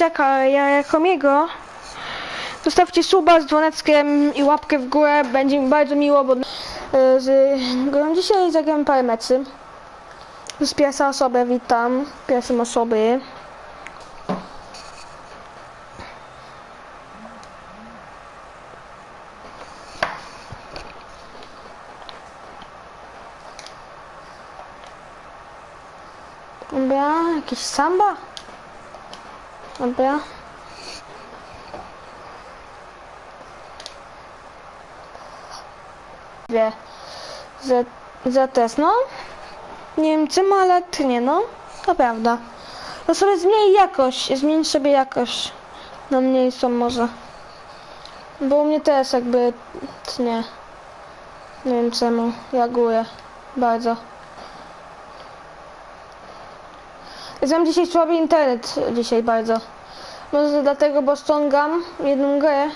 20 Jakomiego. Zostawcie suba z dzwoneckiem i łapkę w górę, będzie mi bardzo miło, bo e, z, gram dzisiaj zagram parę mecy. Z pierwszej osoby witam, pierwszą osoby. Dobra, jakiś samba? Dobra. Wie. Za, za test, no. Nie wiem czym, ale ty nie, no. To prawda. To sobie zmień jakość, zmień sobie jakość na mniejszą może. Bo u mnie też jakby, nie. Nie wiem czemu, reaguję bardzo. Znam dzisiaj słaby internet, dzisiaj bardzo. Może dlatego, bo ściągam jedną grę.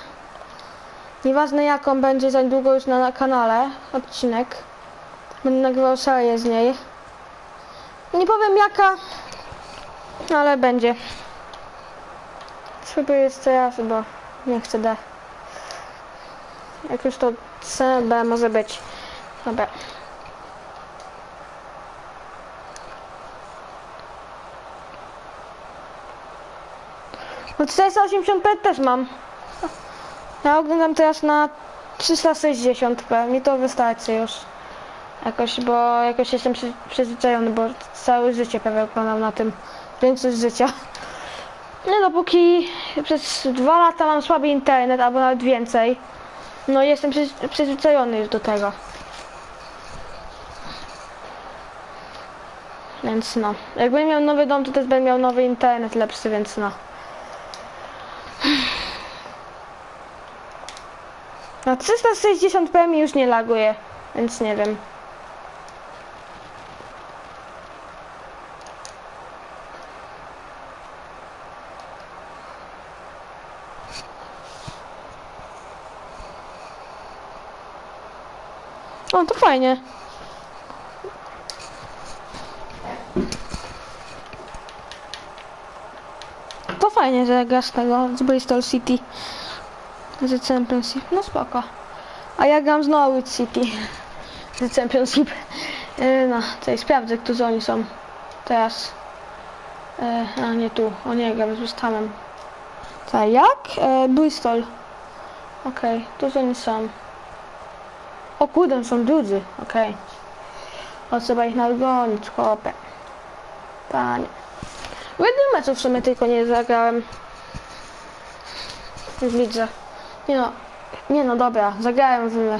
Nieważne jaką będzie za niedługo już na, na kanale odcinek. Będę nagrywał serię z niej. Nie powiem jaka, ale będzie. Spróbuję jeszcze raz, bo nie chcę D. Jak już to C, B może być. Dobra. No 480p też mam. Ja oglądam teraz na 360p. Mi to wystarczy już. Jakoś, bo jakoś jestem przy, przyzwyczajony, bo całe życie prawie oglądam na tym. Większość życia. Nie dopóki przez dwa lata mam słaby internet, albo nawet więcej. No jestem przy, przyzwyczajony już do tego. Więc no. Jakbym miał nowy dom, to też będę miał nowy internet lepszy, więc no. Na 360p mi już nie laguje, więc nie wiem. O, to fajnie. Fajnie, że grasz tego z Bristol City. Z Championship. No spoko. A ja gram z Norwich City. Z Championship. E, No, tutaj sprawdzę, którzy oni są. Teraz. E, a nie tu. O nie, gram z West Hamem. Tak, jak? E, Bristol. Okej, okay, tu oni są. O kurde, są drudzy. Okej. Okay. O, trzeba ich nadgonić, chłopie. Panie. W jednym meczu w sumie tylko nie zagrałem. W lidze. Nie no, nie no dobra, zagrałem w, y,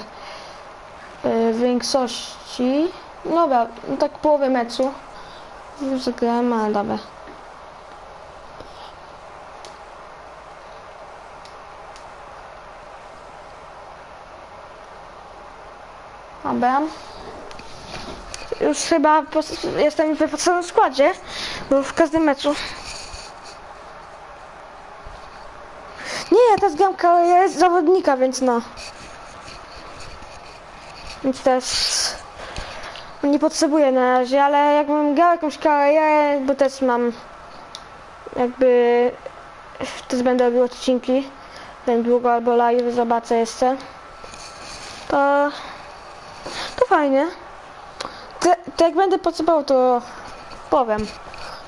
w większości. Dobra, no tak połowę meczu. Zagrałem, ale dobra. Dobra. Już chyba pos- jestem w podstawowym składzie, bo w każdym meczu Nie, ja teraz gram karierę zawodnika, więc no. Więc też nie potrzebuję na razie, ale jakbym grał jakąś karierę, bo też mam jakby też będę robił odcinki niedługo albo live, zobaczę jeszcze. To to fajnie. To, to jak będę potrzebował, to powiem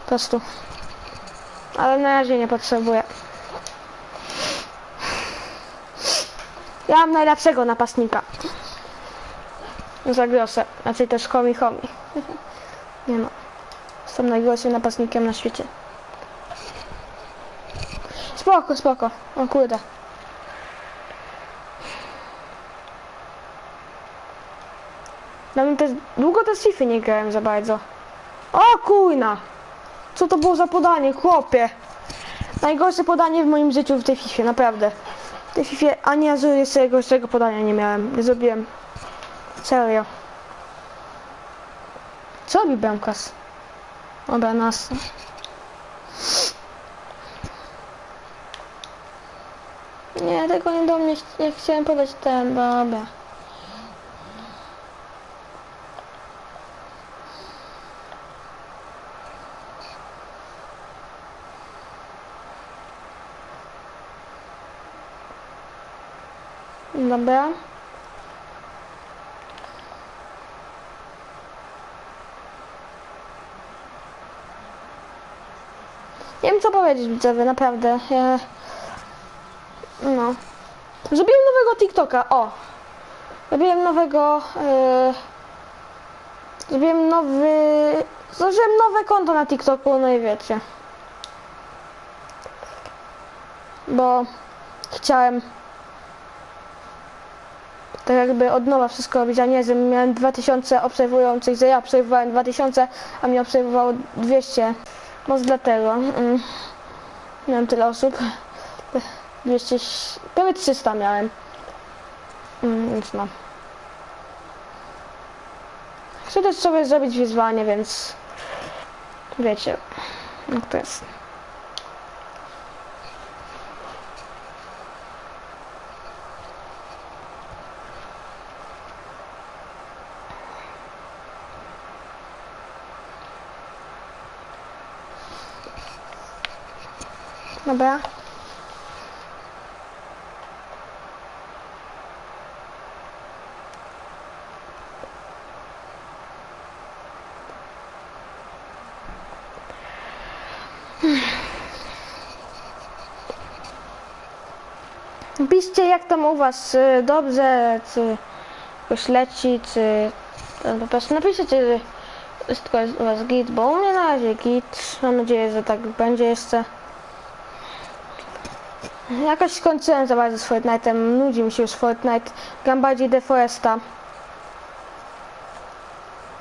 po prostu. Ale na razie nie potrzebuję. Ja mam najlepszego napastnika. Za grosę. Znaczy też homi homi. Nie no. Jestem najgorszym napastnikiem na świecie. Spoko, spoko. O kurde. Nawet też, długo te sify nie grałem za bardzo. O kujna! Co to było za podanie, chłopie? Najgorsze podanie w moim życiu w tej fifie, naprawdę. W tej fifie ani razu jeszcze gorszego podania nie miałem. Nie zrobiłem. Serio. Co robi bramkarz? Dobra, nas. Nie, tego nie do mnie. Nie chciałem podać ten, dobra. Dobra. Nie wiem co powiedzieć widzowie, naprawdę. Ja... No. Zrobiłem nowego TikToka, o. Zrobiłem nowego... Yy... Zrobiłem nowy... Założyłem nowe konto na TikToku, no i wiecie. Bo chciałem tak jakby od nowa wszystko robić, a nie, że miałem 2000 obserwujących, że ja obserwowałem 2000, a mnie obserwowało 200. Może dlatego. Mm, miałem tyle osób. 200, prawie 300 miałem. Mm, więc no. Chcę też sobie zrobić wyzwanie, więc wiecie, jak to jest. Dobra. Piszcie jak tam u was, czy dobrze, czy jakoś leci, czy e, po prostu napiszcie, czy wszystko jest u was git, bo u mnie na razie git, mam nadzieję, że tak będzie jeszcze. Jakoś skończyłem za bardzo z Fortnite'em, nudzi mi się już Fortnite, gram bardziej The Foresta.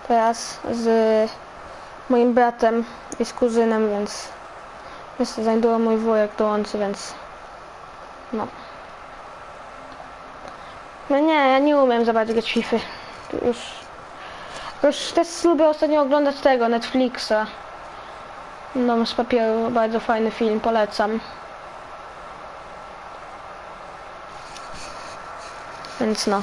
Teraz z moim bratem i z kuzynem, więc jeszcze niedługo mój wujek dołączy, więc no. No nie, ja nie umiem za bardzo grać FIFA. Już, już też lubię ostatnio oglądać tego, Netflixa. Dom z papieru, bardzo fajny film, polecam. Więc no.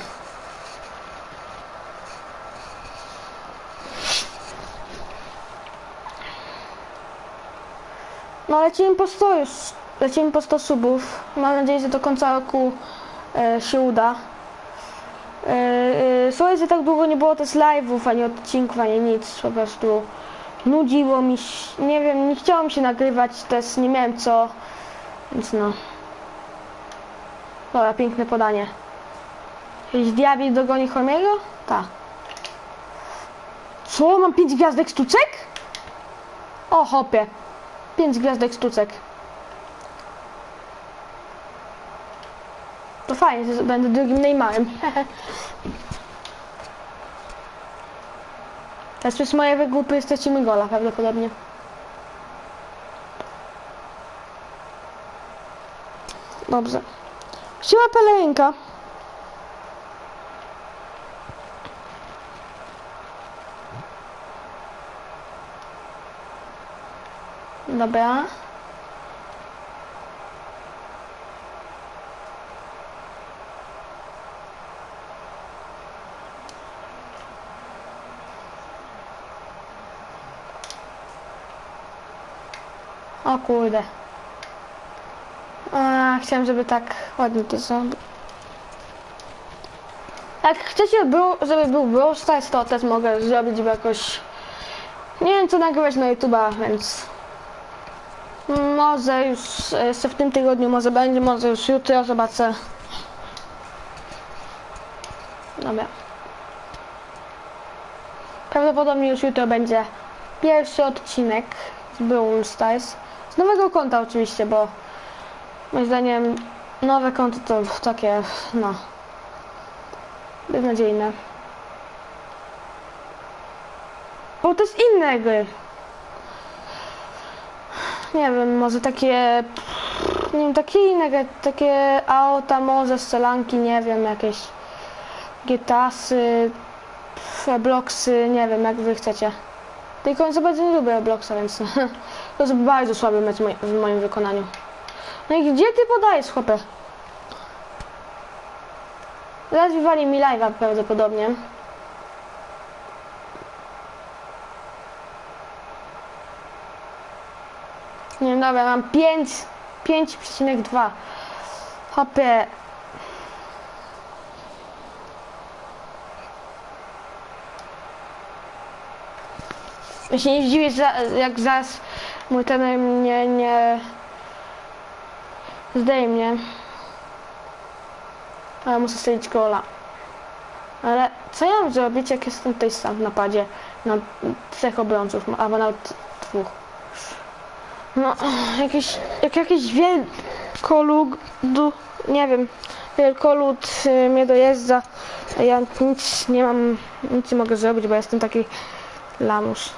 No lecimy po 100 już. Lecimy po 100 subów. Mam nadzieję, że do końca roku e, się uda. E, e, że tak długo nie było też live'ów, ani odcinków, ani nic. Po prostu nudziło mi się, nie wiem, nie chciało mi się nagrywać, też nie miałem co. Więc no. Dobra, piękne podanie. Jakiś diabil dogoni Homiego? Tak. Co? Mam 5 gwiazdek sztuczek? O, hopie. 5 gwiazdek sztuczek. To fajnie, że będę drugim Neymarem. Teraz przez moje wygłupy stracimy gola prawdopodobnie. Dobrze. Siła pelerynka. Dobra. O kurde. A, chciałem, żeby tak ładnie to zrobić. Jak chcecie, był, żeby był Brawl Stars, to też mogę zrobić jakoś... Nie wiem, co nagrywać na YouTube'a, więc... Może już jeszcze w tym tygodniu, może będzie, może już jutro, zobaczę. Dobra. Prawdopodobnie już jutro będzie pierwszy odcinek z Brawl Stars. Z nowego konta oczywiście, bo moim zdaniem nowe konto to takie, no, beznadziejne. Bo to jest inne gry. Nie wiem, może takie, nie wiem, takie inne, takie auta, może strzelanki, nie wiem, jakieś GTAsy, Bloksy, nie wiem, jak wy chcecie. Tylko za bardzo nie lubię Robloxa, więc to jest bardzo słaby mecz w moim wykonaniu. No i gdzie ty podajesz, chłopie? Zaraz wywali mi live'a prawdopodobnie. Nie, dobra, mam 5, 5,2. Hopie. Ja się nie zdziwię, jak zaraz mój ten mnie nie... Zdejmie. Ale muszę strzelić gola. Ale co ja mam zrobić, jak jestem tutaj sam w napadzie na trzech obrońców, albo nawet dwóch? No, jakiś, jak jakiś wielkolud, nie wiem, wielkolud y, mnie dojeżdża, ja nic nie mam, nic nie mogę zrobić, bo jestem taki lamus.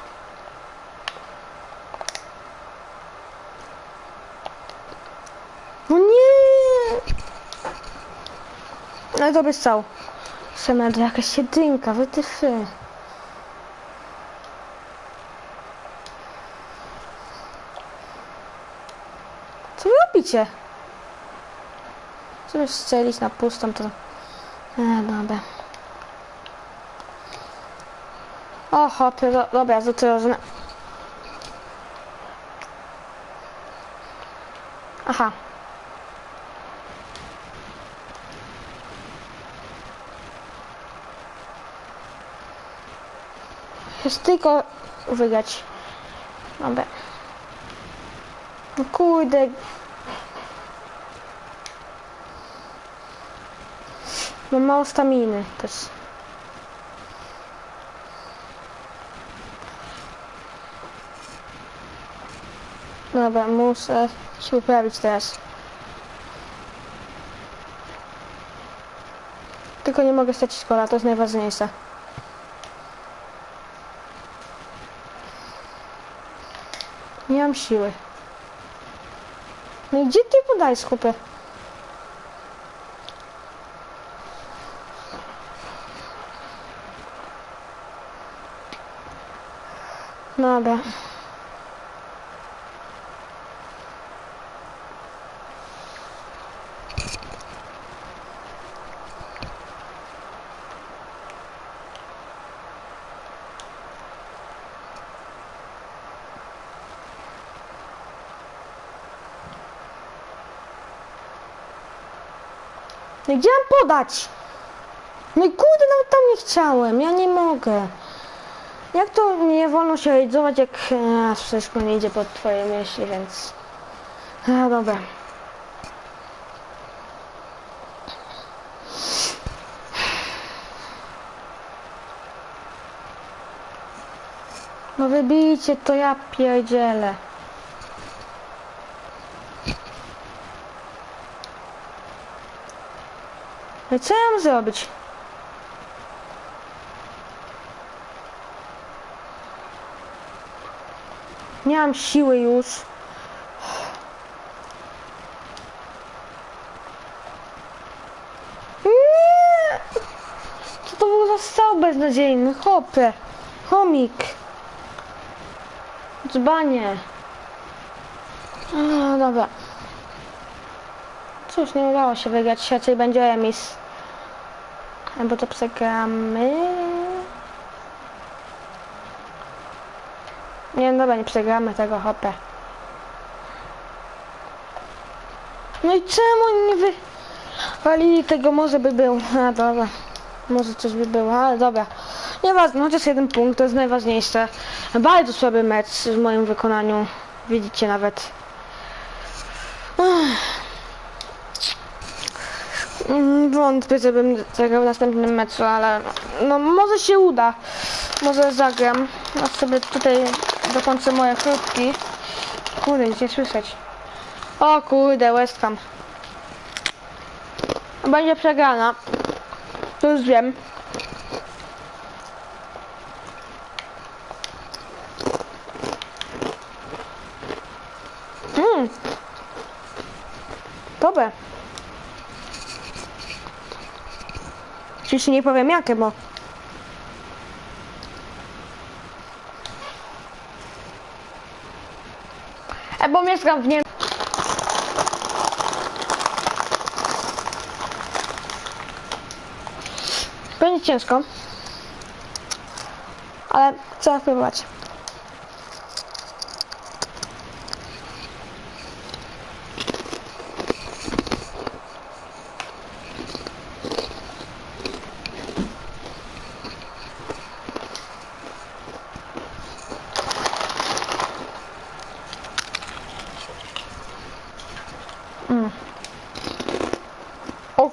No nie! Ale dobry strzał. Semedo, jakaś jedynka, wytyfy. Żeby strzelić na pustą to... E, dobra. O, hopy, do, dobra, zatrożne. Aha. Jest tylko wygrać. Dobra. No kurde. Mam mało staminy też. Dobra, muszę się poprawić teraz. Tylko nie mogę stracić kola, to jest najważniejsze. Nie mam siły. No i gdzie ty podajesz, Dobra. No i gdzie mam podać? No i kurde, nawet tam nie chciałem. Ja nie mogę. Jak to nie wolno się realizować, jak e, wszystko nie idzie pod twoje myśli, więc... A, dobra. No wybijcie to ja pierdzielę. No co ja mam zrobić? Nie mam siły już. Co to był za strzał beznadziejny? Hopy. Chomik. Dzbanie. A, dobra. Cóż, nie udało się wygrać. Raczej będzie remis. Albo to przegramy. Nie, no dobra, nie przegramy tego, hopę. No i czemu nie wywalili tego? Może by był. A dobra. Może coś by było, ale dobra. Nieważne, chociaż jeden punkt, to jest najważniejsze. Bardzo słaby mecz w moim wykonaniu. Widzicie nawet. Wątpię, żebym zagrał w następnym meczu, ale no może się uda. Może zagram. Ja sobie tutaj dokończę moje krótki. Kurde, nic nie słyszeć. O kurde, West Ham. Będzie przegrana. To już wiem. Mmm. Dobre. Oczywiście nie powiem jakie, bo... E, bo mieszkam w Niemczech. Będzie ciężko. Ale trzeba spróbować.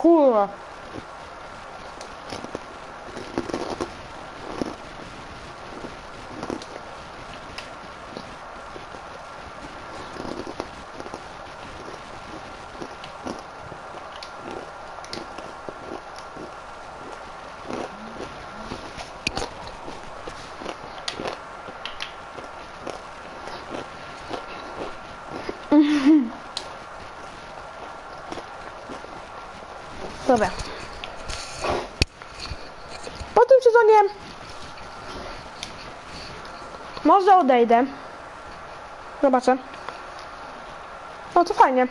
Курва. Po tym sezonie może odejdę. Zobaczę. No to fajnie.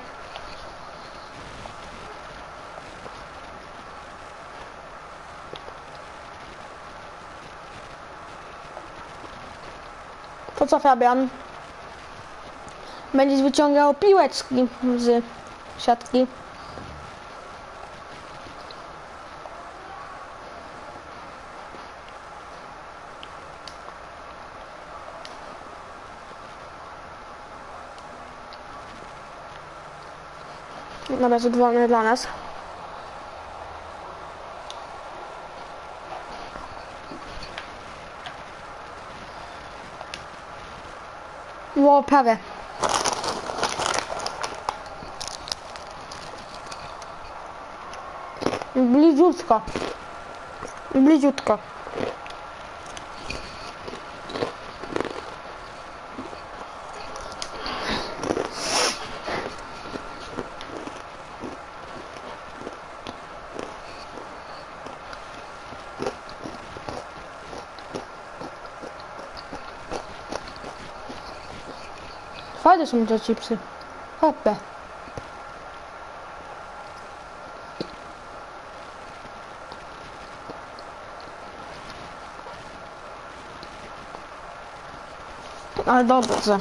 To co Fabian? Będziesz wyciągał piłeczki z siatki. Dobra, zadowolony dla nas. No, prawie. Bliziutko. Bliziutko. Są te chipsy. Hopę. Ale dobrze.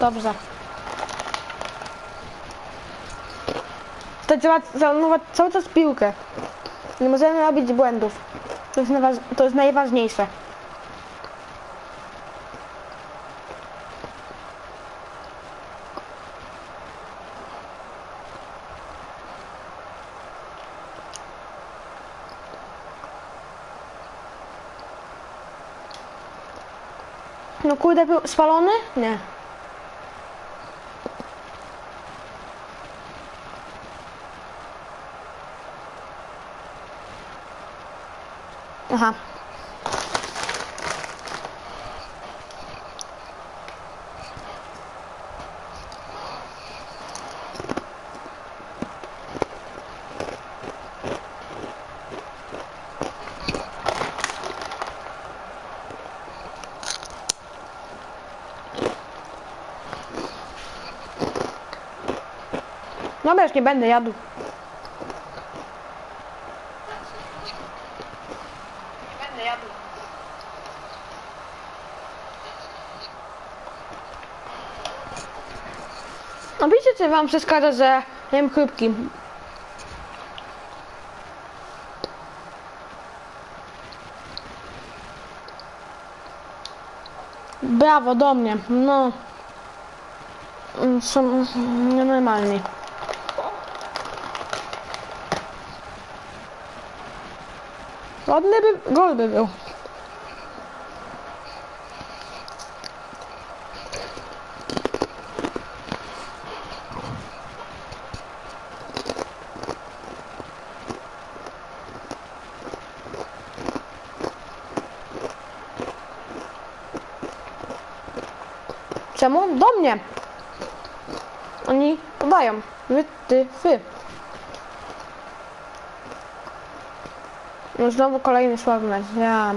Dobrze. To trzeba zajmować cały czas piłkę. Nie możemy robić błędów. To jest, to jest najważniejsze. No kurde, był spalony? Nie. Aha. No już nie będę jadł. Będę jadł. No wiecie, czy wam przeszkadza, że jem chrupki? Brawo, do mnie. No. Mm, Są nienormalni. Ładny by, gol by był. Czemu? Do mnie. Oni podają. Wy, ty, wy. No znowu kolejny słaby mecz. Ja.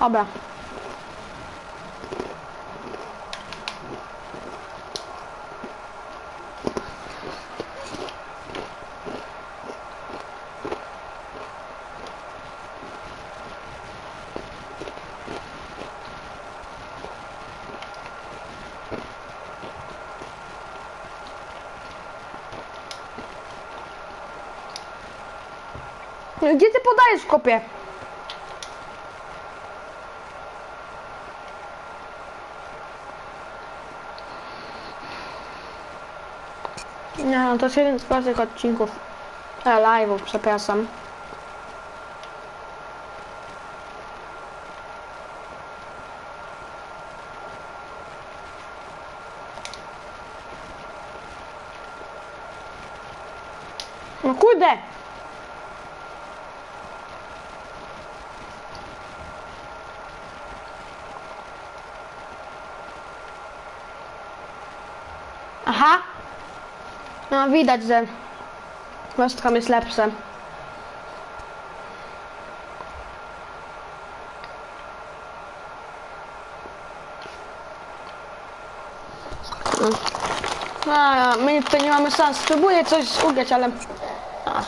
Dobra. W kopie? No, to jest jeden z pierwszych odcinków. E, live'ów, przepraszam. No kurde! Aha! No widać, że West Ham jest lepsze. No. A, my tutaj nie mamy szans. Spróbuję coś ugrać, ale... A.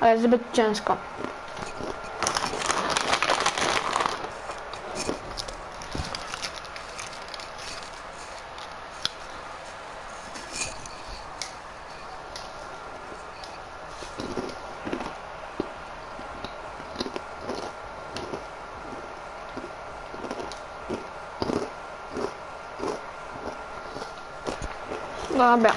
Ale zbyt ciężko. Dobra.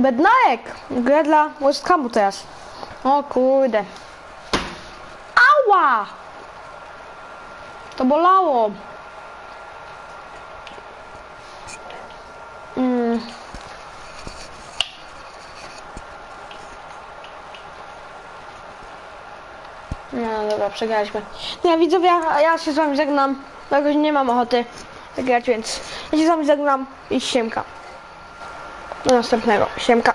Bednarek! Gra dla West Hamu teraz. O kurde. Ała! To bolało. Mm. No dobra, przegraliśmy. No ja widzowie, a ja się z wami żegnam. Jakoś nie mam ochoty grać, więc ja się z wami żegnam i siemka. Do następnego. Siemka.